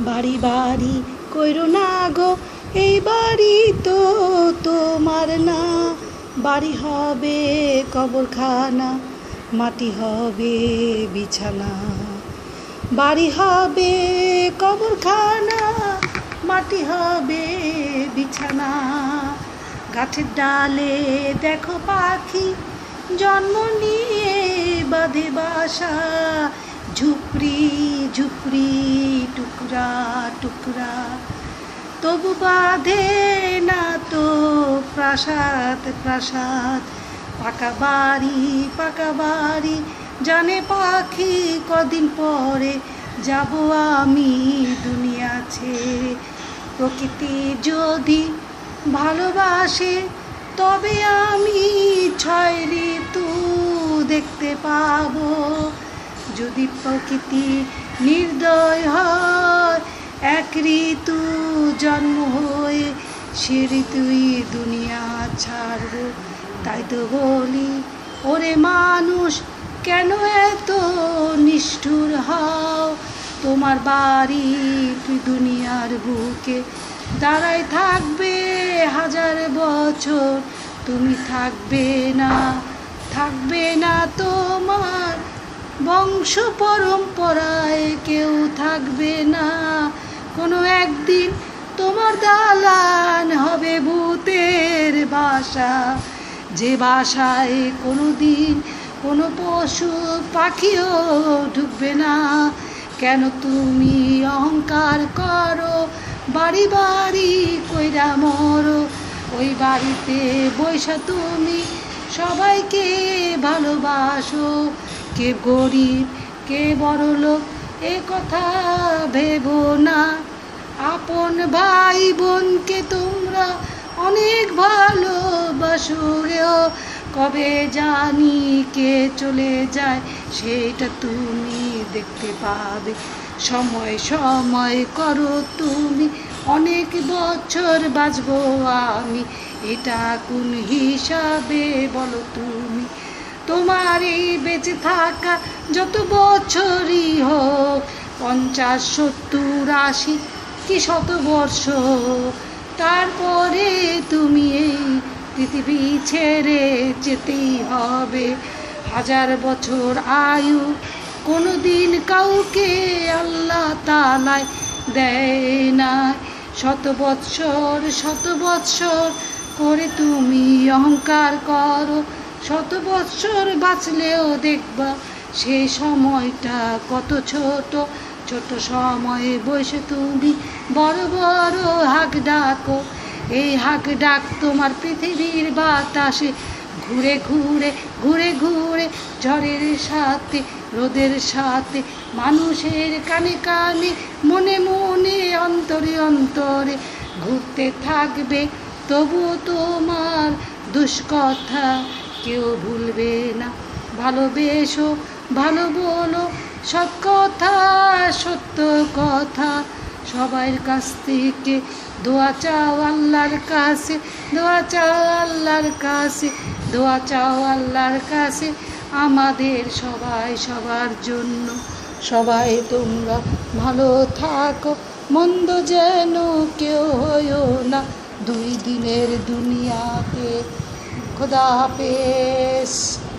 বাড়ি বাড়ি কইরো না গো, এই বাড়ি তো তোমার না। বাড়ি হবে কবরখানা, মাটি হবে বিছানা। বাড়ি হবে কবরখানা, মাটি হবে বিছানা। গাছের ডালে দেখো পাখি, জন্ম নিয়ে বাঁধে বাসা। ঝুপড়ি ঝুপড়ি টুকরা টুকরা। তবু বাঁধে না তো প্রাসাদ প্রাসাদ। পাকা বাড়ি পাকা বাড়ি। জানে পাখি কদিন পরে যাব আমি দুনিয়া ছেড়ে প্রকৃতি যদি ভালোবাসে, তবে আমি ছয় ঋতু দেখতে পাবো। যদি প্রকৃতি নির্দয় হয়, এক ঋতু জন্ম হয়ে সে ঋতুই দুনিয়া ছাড়বো। তাই তো বলি, ওরে মানুষ, কেন এত নিষ্ঠুর হও? তোমার বাড়ি দুনিয়ার বুকে? দাঁড়ায় থাকবে হাজার বছর, তুমি থাকবে না থাকবে না তোমার বংশ পরম্পরায় কেউ থাকবে না। কোনো একদিন তোমার দালান হবে ভূতের বাসা। যে বাসায় কোনো দিন কোনো পশু পাখিও ঢুকবে না। কেন তুমি অহংকার করো? বাড়ি বাড়ি কইরা মরো। ওই বাড়িতে বৈশা তুমি সবাইকে ভালোবাসো। কে গরিব, কে বড় লোক, এ কথা ভেবো না। আপন ভাই বোনকে তোমরা অনেক ভালোবাসো গেও কবে জানি কে চলে যায়, সেটা তুমি দেখতে পাবে। সময় সময় করো তুমি, অনেক বছর বাঁচবো আমি। এটা কোন হিসাবে বলো তুমি? তোমার এই বেঁচে থাকা যত বছরই হোক, পঞ্চাশ, সত্তর, আশি, কি শত বর্ষ, তারপরে তুমি এই পৃথিবী ছেড়ে যেতেই হবে। হাজার বছর আয়ু কোনো দিন কাউকে আল্লাহ তালায় দেয় না শত বৎসর শত বৎসর করে তুমি অহংকার করো শত বৎসর বাঁচলেও দেখবা সেই সময়টা কত ছোট। ছোট সময়ে বসে তুমি বড় বড় হাক ডাকো। এই হাক ডাক তোমার পৃথিবীর বাতাসে ঘুরে ঘুরে ঘুরে ঘুরে ঝড়ের সাথে, রোদের সাথে, মানুষের কানে কানে, মনে মনে, অন্তরে অন্তরে ঘুরতে থাকবে। তবু তোমার দুষ্কথা কেউ ভুলবে না। ভালোবেসো, ভালো বলো, সব কথা, সত্য কথা। সবার কাছ থেকে দোয়া চাও আল্লাহর কাছে, দোয়া চাও আল্লাহর কাছে, দোয়া চাও আল্লাহর কাছে। আমাদের সবাই সবার জন্য। সবাই তোমরা ভালো থাকো, মন্দ যেন কেউ হইও না। দুই দিনের দুনিয়াতে खुदा हाफिज़